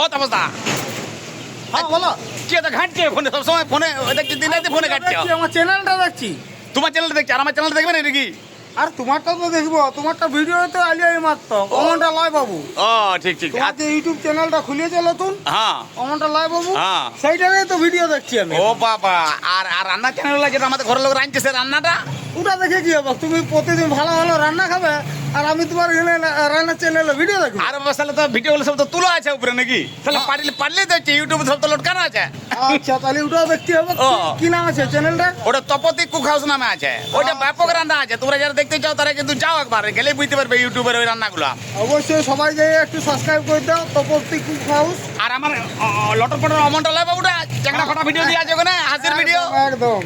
ও হ্যাঁ বলো। কি এটা ঘাটছে ফোনে? সবসময় ফোনে দেখছি দিন রাতে ফোনে ঘাটছে আমার চ্যানেলটা দেখছি। তোমার চ্যানেলটা দেখছি আর আমার চ্যানেলটা দেখবে না নাকি আর তোমারটা তো দেখব তোমারটা ভিডিও তো আলিয়াই মাত্র কমনটা লয় বাবু। ও ঠিক ঠিক। তোমার যে ইউটিউব চ্যানেলটা নতুন হ্যাঁ। কমনটা লয় বাবু হ্যাঁ। সেইটারই তো ভিডিও দেখছি আমি। ও বাবা আর আর রান্নার চ্যানেল যেটা আমাদের ঘরের লোক রাঁধছে সে রান্নাটা? ওটা দেখে কি হবে? তুমি প্রতিদিন ভালো ভালো রান্না আমি তোমার রান্নার চ্যানেলে ভিডিও দেখব। আর বাবা তাহলে তো ভিডিওগুলো সব তো তুলো আছে উপরে নাকি? তাহলে পারলে পারলে তো ইউটিউব সব তো লটকানো আছে। আচ্ছা তাহলে ওটাও দেখতে হবে। কি- নাম আছে চ্যানেলটা ওটা তপতি কুক হাউস নামে আছে। ওটা ব্যাপক রান্না আছে। তোমরা যারা দেখতে চাও তারা কিন্তু যাও একবার গেলে বুঝতে পারবে ইউটিউবের ওই রান্নাগুলো। অবশ্যই সবাই যাই একটু সাবস্ক্রাইব করে দাও তপতি কুক হাউস আর আমার লটর পটর অমনটা লাই বাবুটা চ্যাংড়া ফাটা ভিডিও দিয়ে আছে ওখানে হাসির ভিডিও একদম।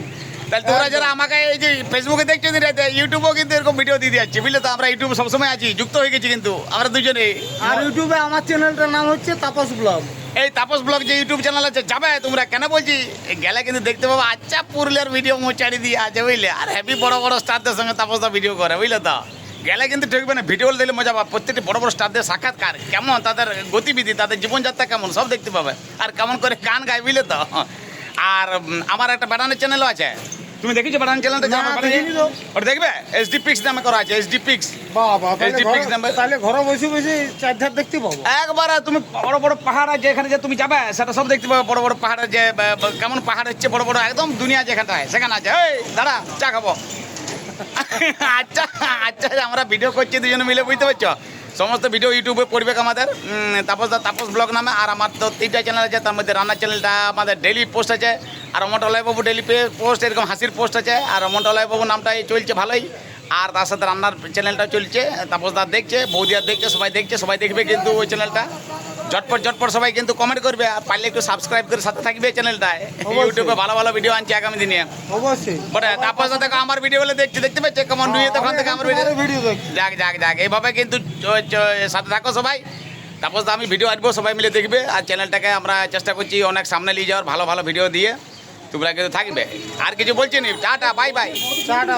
তাহলে তোমরা যারা আমাকে এই যে ফেসবুকে দেখছ ইউটিউবেও কিন্তু ভিডিও দিয়ে দিচ্ছি বুঝলে তো? আমরা ইউটিউবে সবসময় আছি যুক্ত হয়ে গেছি কিন্তু। আমরা দুজনে। আর ইউটিউবে আমার চ্যানেলটার নাম হচ্ছে তাপস ব্লগ। এই তাপস ব্লগ যে ইউটিউব চ্যানেল আছে যাবে? তোমরা কেন বলছি? গেলে কিন্তু দেখতে পাবো আচ্ছা পুরুলিয়ার ভিডিও মোচারি দিয়ে আছে বুঝলে? আর হ্যাপি বড় বড় স্টারদের সঙ্গে তাপস দা ভিডিও করে বুঝলে তো? গেলে কিন্তু ঠকবে না ভিডিও দিলে মজা পাবে। প্রত্যেকটি বড় বড় স্টারদের সাক্ষাৎকার কেমন তাদের গতিবিধি তাদের জীবনযাত্রা কেমন সব দেখতে পাবে। আর কেমন করে গান গায় বুঝলে তো? আর আমার একটা বানানোর চ্যানেলও আছে। তুমি দেখেছ বানানোর চ্যানেলটা দেখিনি তো। ওটা দেখবে? এসডি পিক্স নামে করা আছে এসডি পিক্স বাবা ঘরে- Pix number? তাহলে ঘরে বসে বসে চার ধার দেখতে পাবো। একবার তুমি বড় বড় পাহাড় আছে এখানে যে তুমি যাবে সেটা সব দেখতে পাবে বড় বড় পাহাড় যে কেমন পাহাড় হচ্ছে বড় বড় একদম দুনিয়া যেখানটায় সেখানে আছে। এই দাঁড়া চা খাব। আচ্ছা আচ্ছা আমরা ভিডিও করছি দুজনে মিলে বুঝতে পারছ? সমস্ত ভিডিও ইউটিউবে পড়বে আমাদের। তাপস দা তাপস ব্লগ নামে আর আমার তো তিনটা চ্যানেল আছে তার মধ্যে রান্নার চ্যানেলটা আমাদের ডেলি পোস্ট আছে। আর অমন্টলয় বাবু ডেলি পোস্ট এরকম হাসির পোস্ট আছে। আর অমন্টলয় বাবু নামটাই চলছে ভালোই। আর তার সাথে রান্নার চ্যানেলটা চলছে। তাপস দা দেখছে বৌদিয়া দেখছে সবাই দেখছে সবাই দেখবে কিন্তু ওই চ্যানেলটা ঝটপট ঝটপট সবাই কিন্তু কমেন্ট করবে। আর পারলে একটু সাবস্ক্রাইব করে সাথে থাকবে চ্যানেলটায় ইউটিউবে ভালো ভালো ভিডিও আনছি আগামী দিনে। অবশ্যই। বটে তারপর দেখো আমার ভিডিও বলে দেখছি দেখতে পাচ্ছে? কেমন দুইয়ে তখন থেকে আমার ভিডিও যাক যাক যাক এইভাবে কিন্তু সাথে থাকো সবাই। তারপর আমি ভিডিও আসব সবাই মিলে দেখবে। আর চ্যানেলটাকে আমরা চেষ্টা করছি অনেক সামনে নিয়ে যাওয়ার ভালো ভালো ভিডিও দিয়ে। তোমরা কিন্তু থাকবে। আর কিছু বলছি নি? Tata bye bye. টাটা